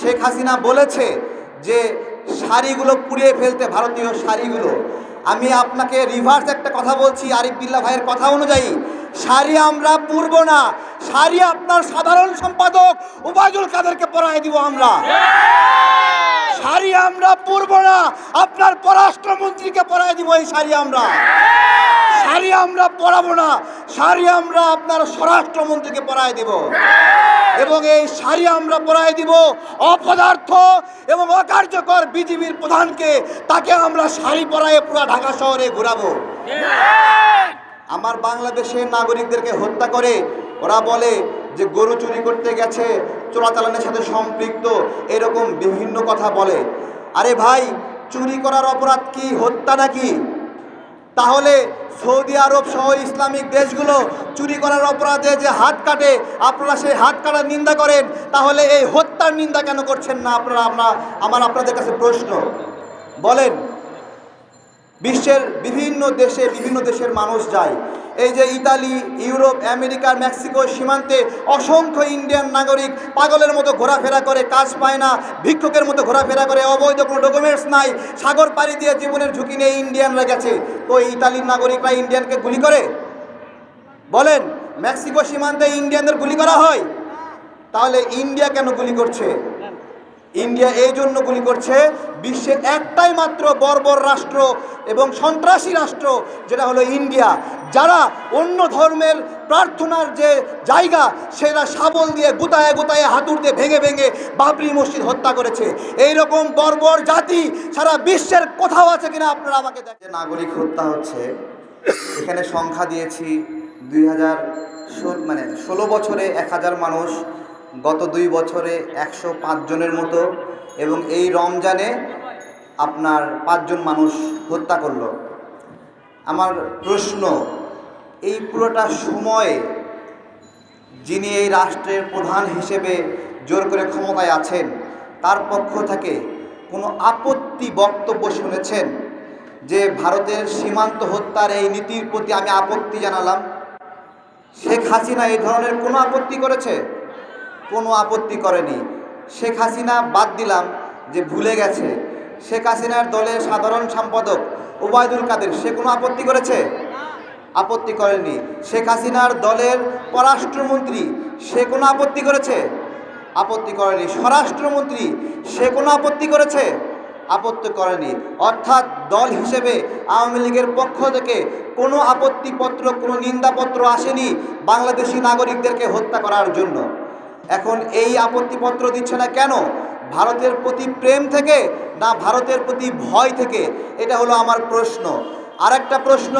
শেখ হাসিনা বলেছে যে শাড়িগুলো পুড়িয়ে ফেলতে ভারতীয় শাড়িগুলো। আমি আপনাকে রিভার্স একটা কথা বলছি, আরিফ বিল্লা ভাইয়ের কথা অনুযায়ী। শাড়ি আমরা পুরব না। শাড়ি আপনার সাধারণ সম্পাদক উবায়দুল কাদেরকে পরাই দিব আমরা। শাড়ি আমরা পুরব না। আপনার পররাষ্ট্রমন্ত্রীকে পরাই দিব এই শাড়ি আমরা। শাড়ি আমরা পরাবো না। শাড়ি আমরা আপনার স্বরাষ্ট্রমন্ত্রীকে পরাই দিব। এবং এই শাড়ি আমরা পরাই দিব অপদার্থ এবং অকার্যকর বিজিবির প্রধানকে। তাকে আমরা শাড়ি পরায়ে পুরা ঢাকা শহরে ঘুরাবো। আমার বাংলাদেশের নাগরিকদেরকে হত্যা করে, ওরা বলে যে গরু চুরি করতে গেছে, চোরাচালানের সাথে সম্পৃক্ত, এরকম বিভিন্ন কথা বলে। আরে ভাই, চুরি করার অপরাধ কি, হত্যা নাকি? তাহলে সৌদি আরব সহ ইসলামিক দেশগুলো চুরি করার অপরাধে যে হাত কাটে, আপনারা সেই হাত কাটার নিন্দা করেন, তাহলে এই হত্যার নিন্দা কেন করছেন না আপনারা? আমরা, আমার আপনাদের কাছে প্রশ্ন। বলেন বিশ্বের বিভিন্ন দেশে বিভিন্ন দেশের মানুষ যায়। এই যে ইতালি, ইউরোপ, আমেরিকা, মেক্সিকো সীমান্তে অসংখ্য ইন্ডিয়ান নাগরিক পাগলের মতো ঘোরাফেরা করে, কাজ পায় না, ভিক্ষুকের মতো ঘোরাফেরা করে, অবৈধ কোনো ডকুমেন্টস নাই, সাগর পাড়ি দিয়ে জীবনের ঝুঁকি নিয়ে ইন্ডিয়ানরা গেছে। তো ইতালির নাগরিকরা ইন্ডিয়ানকে গুলি করে? বলেন, মেক্সিকো সীমান্তে ইন্ডিয়ানদের গুলি করা হয়? তাহলে ইন্ডিয়া কেন গুলি করছে? ইন্ডিয়া এই জন্য গুলি করছে, বিশ্বের একটাই মাত্র বর্বর রাষ্ট্র এবং সন্ত্রাসী রাষ্ট্র যেটা হলো ইন্ডিয়া। যারা অন্য ধর্মের প্রার্থনার যে জায়গা, সেটা শাবল দিয়ে গুতায় গুতায় হাতুর দিয়ে ভেঙে ভেঙে বাবরি মসজিদ হত্যা করেছে। এই রকম বর্বর জাতি সারা বিশ্বের কোথাও আছে কিনা আপনারা আমাকে দেখেন নাগরিক হত্যা হচ্ছে, এখানে সংখ্যা দিয়েছি দুই হাজার মানে ষোলো বছরে এক হাজার মানুষ গত দুই বছরে একশো জনের মতো এবং এই রমজানে আপনার পাঁচজন মানুষ হত্যা করল। আমার প্রশ্ন, এই পুরোটা সময়ে যিনি এই রাষ্ট্রের প্রধান হিসেবে জোর করে ক্ষমতায় আছেন, তার পক্ষ থেকে কোনো আপত্তি বক্তব্য শুনেছেন যে ভারতের সীমান্ত হত্যার এই নীতির প্রতি আমি আপত্তি জানালাম? শেখ হাসিনা এই ধরনের কোনো আপত্তি করেছে? কোনো আপত্তি করেনি। শেখ হাসিনা বাদ দিলাম যে ভুলে গেছে। শেখ হাসিনার দলের সাধারণ সম্পাদক ওবায়দুল কাদের, সে কোনো আপত্তি করেছে? আপত্তি করেনি। শেখ হাসিনার দলের পররাষ্ট্রমন্ত্রী, সে কোনো আপত্তি করেছে? আপত্তি করেনি। স্বরাষ্ট্রমন্ত্রী, সে কোনো আপত্তি করেছে? আপত্তি করেনি। অর্থাৎ দল হিসেবে আওয়ামী লীগের পক্ষ থেকে কোনো আপত্তিপত্র, কোনো নিন্দাপত্র আসেনি বাংলাদেশি নাগরিকদেরকে হত্যা করার জন্য। এখন এই আপত্তিপত্র দিচ্ছে না কেন? ভারতের প্রতি প্রেম থেকে না ভারতের প্রতি ভয় থেকে? এটা হলো আমার প্রশ্ন। আর একটা প্রশ্ন